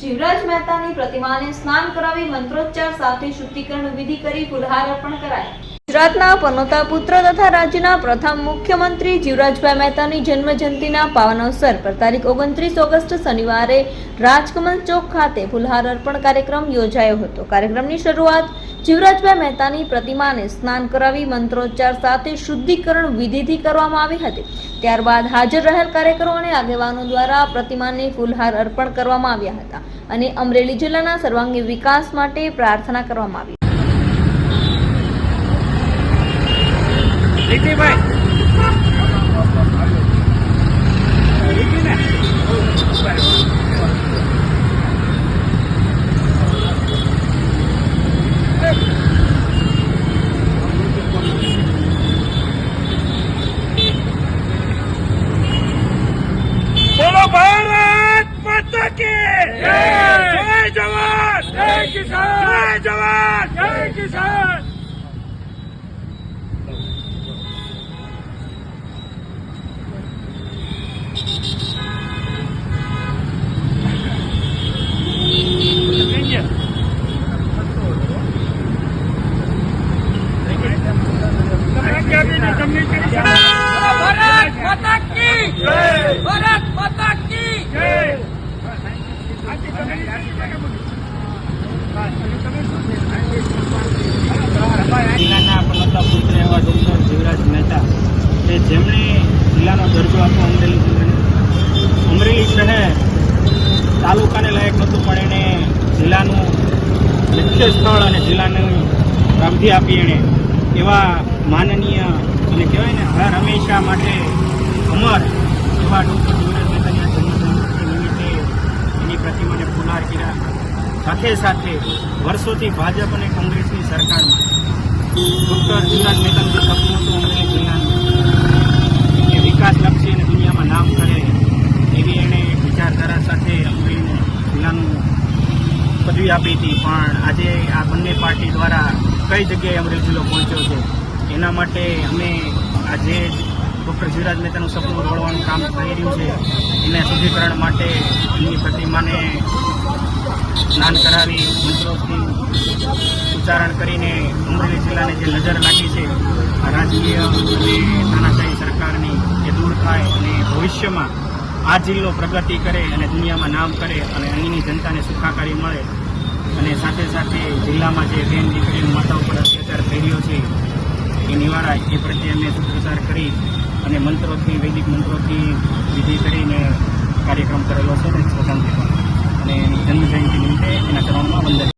જીવરાજ મહેતાની પ્રતિમાને સ્નાન કરાવી મંત્રોચ્ચાર સાથે શુદ્ધિકરણ વિધિ કરી ફુલહાર અર્પણ કરાયા. ગુજરાતના પનોતા પુત્ર તથા રાજ્યના પ્રથમ મુખ્યમંત્રી જીવરાજભાઈ મહેતાની જન્મ જયંતિના પાવન અવસર પર તારીખ ઓગણત્રીસ ઓગસ્ટ શનિવારે રાજકમલ ચોક ખાતે ફુલહાર અર્પણ કાર્યક્રમ યોજાયો હતો. કાર્યક્રમની શરૂઆત જીવરાજભાઈ મહેતાની પ્રતિમાને સ્નાન કરાવી મંત્રોચ્ચાર સાથે શુદ્ધિકરણ વિધિથી કરવામાં આવી હતી. ત્યારબાદ હાજર રહેલ કાર્યકરો અને આગેવાનો દ્વારા પ્રતિમાને ફુલહાર અર્પણ કરવામાં આવ્યા હતા અને અમરેલી જિલ્લાના સર્વાંગી વિકાસ માટે પ્રાર્થના કરવામાં આવી. જય જવાન. જય કિસાન. જય જવાન. જય કિસાન. જિલ્લાના પનોતા પુત્ર એવા ડૉક્ટર જીવરાજ મહેતા કે જેમણે જિલ્લાનો દરજ્જો આપ્યો અમરેલી જિલ્લાને અમરેલી શહેર તાલુકાને લાયક નહોતું, પણ એણે જિલ્લાનું મુખ્ય સ્થળ અને જિલ્લાની પ્રાપ્તિ આપી એણે એવા માનનીય અને કહેવાય ને, હર હંમેશા માટે અમર એવા ડૉક્ટર જીવરાજ મહેતાની આ જન્મજયંતિ નિમિત્તે એની પ્રતિમાને ફુલાર કર્યા સાથે સાથે વર્ષોથી ભાજપ અને કોંગ્રેસની સરકારમાં ડૉક્ટર જીવરાજ મહેતાનું સપનું હતું અમરેલી જિલ્લાનું કે વિકાસલક્ષી અને દુનિયામાં નામ કરે એવી એણે વિચારધારા સાથે અમરેલી જિલ્લાનું પદવી આપી હતી. પણ આજે આ બંને પાર્ટી દ્વારા કઈ જગ્યાએ અમરેલી જિલ્લો પહોંચ્યો છે, એના માટે અમે આજે ડૉક્ટર જીવરાજ મહેતાનું સપનું રોળવાનું કામ થઈ રહ્યું છે. એને શુદ્ધિકરણ માટે એમની પ્રતિમાને સ્નાન કરાવી મંત્રોથી ઉચ્ચારણ કરીને અમરેલી જિલ્લાને જે નજર લાગી છે, આ રાજકીય અને તાનાશાહી સરકારની એ દૂર થાય અને ભવિષ્યમાં આ જિલ્લો પ્રગતિ કરે અને દુનિયામાં નામ કરે અને અહીંની જનતાને સુખાકારી મળે અને સાથે સાથે જિલ્લામાં જે બેન દીકરીનું માતા ઉપર અત્યાચાર થઈ રહ્યો છે, એ નિવારાય એ પ્રત્યે અમે સુપ્રચાર કરી અને મંત્રોથી, વૈદિક મંત્રોથી વિધિ કરીને કાર્યક્રમ કરેલો છે. અને સ્વતંત્ર અને જન્મ જયંતિ નિમિત્તે એના કરવામાં વંદન